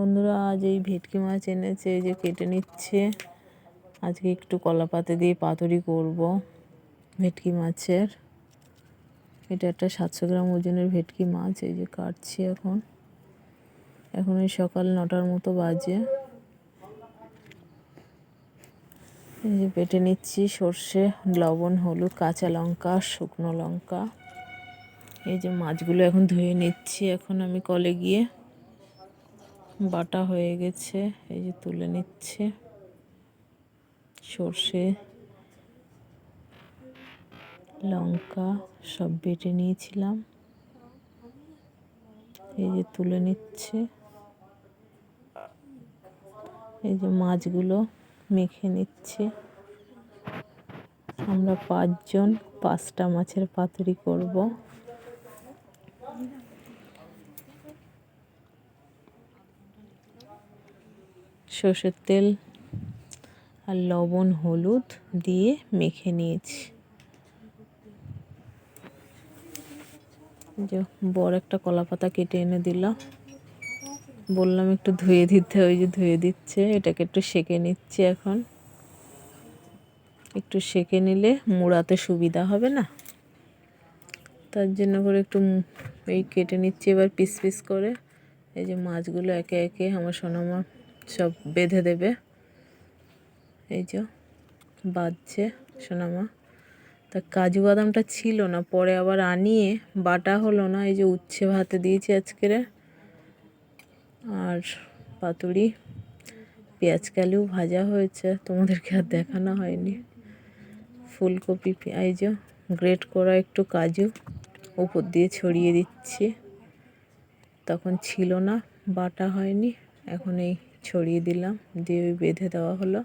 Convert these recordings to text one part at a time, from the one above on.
বন্ধুরা, আজ এই ভেটকি মাছ এনেছে যে কেটে নিচ্ছে। আজকে একটু কলা পাতা দিয়ে পাতুরি করব ভেটকি মাছের। এটা একটা সাতশো গ্রাম ওজনের ভেটকি মাছ, এই যে কাটছি এখন। এখন ওই সকাল নটার মতো বাজে। এই যে বেটে নিচ্ছি সর্ষে, লবণ, হলুদ, কাঁচা লঙ্কা, শুকনো লঙ্কা। এই যে মাছগুলো এখন ধুয়ে নিচ্ছি, এখন আমি কলে গিয়ে বাটা হয়ে গেছে, এই যে তুলে নিচ্ছে। সর্ষে, লঙ্কা সব বেটে নিয়েছিলাম। এই যে তুলে নিচ্ছে। এই যে মাছগুলো মেখে নিচ্ছে। আমরা পাঁচজন পাঁচটা মাছের পাতুরি করব। সর্ষের তেল আর লবণ, হলুদ দিয়ে মেখে নিয়েছি। যে বড় একটা কলা পাতা কেটে এনে দিলাম। বললাম একটু ধুয়ে দিতে, ওই যে ধুয়ে দিচ্ছে, এটাকে একটু সেকে নিচ্ছে এখন। একটু সেকে নিলে মুড়াতে সুবিধা হবে না? তার জন্য করে একটু এই কেটে নিচ্ছি এবার পিস পিস করে। এই যে মাছগুলো একে একে আমার সোনামা সব বেঁধে দেবে। এই যে বাজছে সোনামা। তা কাজু বাদামটা ছিল না, পরে আবার আনিয়ে বাটা হলো না, এই যে উচ্ছে ভাতে দিয়েছি আজকের আর পাতুরি, পেঁয়াজ কালিও ভাজা হয়েছে, তোমাদেরকে আর দেখানো হয়নি। ফুলকপি এই যে গ্রেট করা একটু কাজু উপর দিয়ে ছড়িয়ে দিচ্ছি। তখন ছিল না, বাটা হয়নি, এখন এই ছড়িয়ে দিলাম, দিয়ে ওই বেঁধে দেওয়া হলো।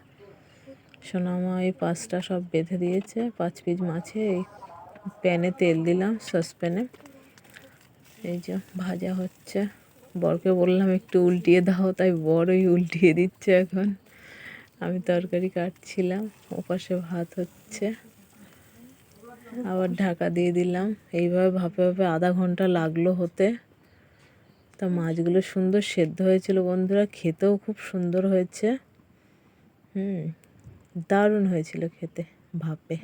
সোনামা এই পাঁচটা সব বেঁধে দিয়েছে, পাঁচ পিস মাছে এই প্যানে তেল দিলাম সসপ্যানে। এই যে ভাজা হচ্ছে। বরকে বললাম, একটু উল্টিয়ে দাও তাই বড়ই উল্টিয়ে দিচ্ছে এখন। আমি তরকারি কাটছিলাম, ওপাশে ভাত হচ্ছে। আবার ঢাকা দিয়ে দিলাম। এইভাবে ভাপে ভাপে আধা ঘণ্টা লাগল হতে। তা মাছগুলো সুন্দর সেদ্ধ হয়েছিল বন্ধুরা, খেতেও খুব সুন্দর হয়েছে। হুম, দারুণ হয়েছিল খেতে, ভাপে।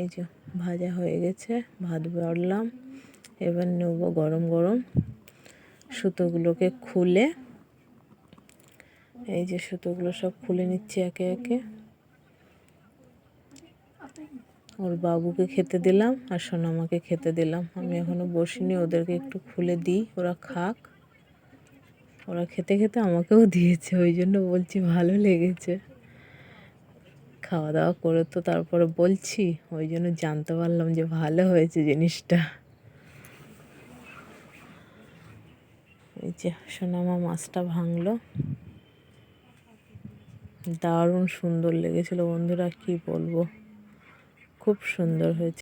এই যে ভাজা হয়ে গেছে, ভাত বাড়লাম, এবার নেব গরম গরম সুতোগুলোকে খুলে। এই যে সুতোগুলো সব খুলে নিচ্ছি একে একে। ওর বাবুকে খেতে দিলাম আর সোনামাকে খেতে দিলাম। আমি এখনও বসিনি, ওদেরকে একটু খুলে দিই, ওরা খাক। ওরা খেতে খেতে আমাকেও দিয়েছে, ওই জন্য বলছি ভালো লেগেছে। খাওয়া দাওয়া করে তো তারপরে বলছি, ওই জন্য জানতে পারলাম যে ভালো হয়েছে জিনিসটা। এই যে সোনামা মাছটা ভাঙলো। দারুণ সুন্দর লেগেছিল, বন্ধুরা কি বলব? খুব সুন্দর হয়েছে।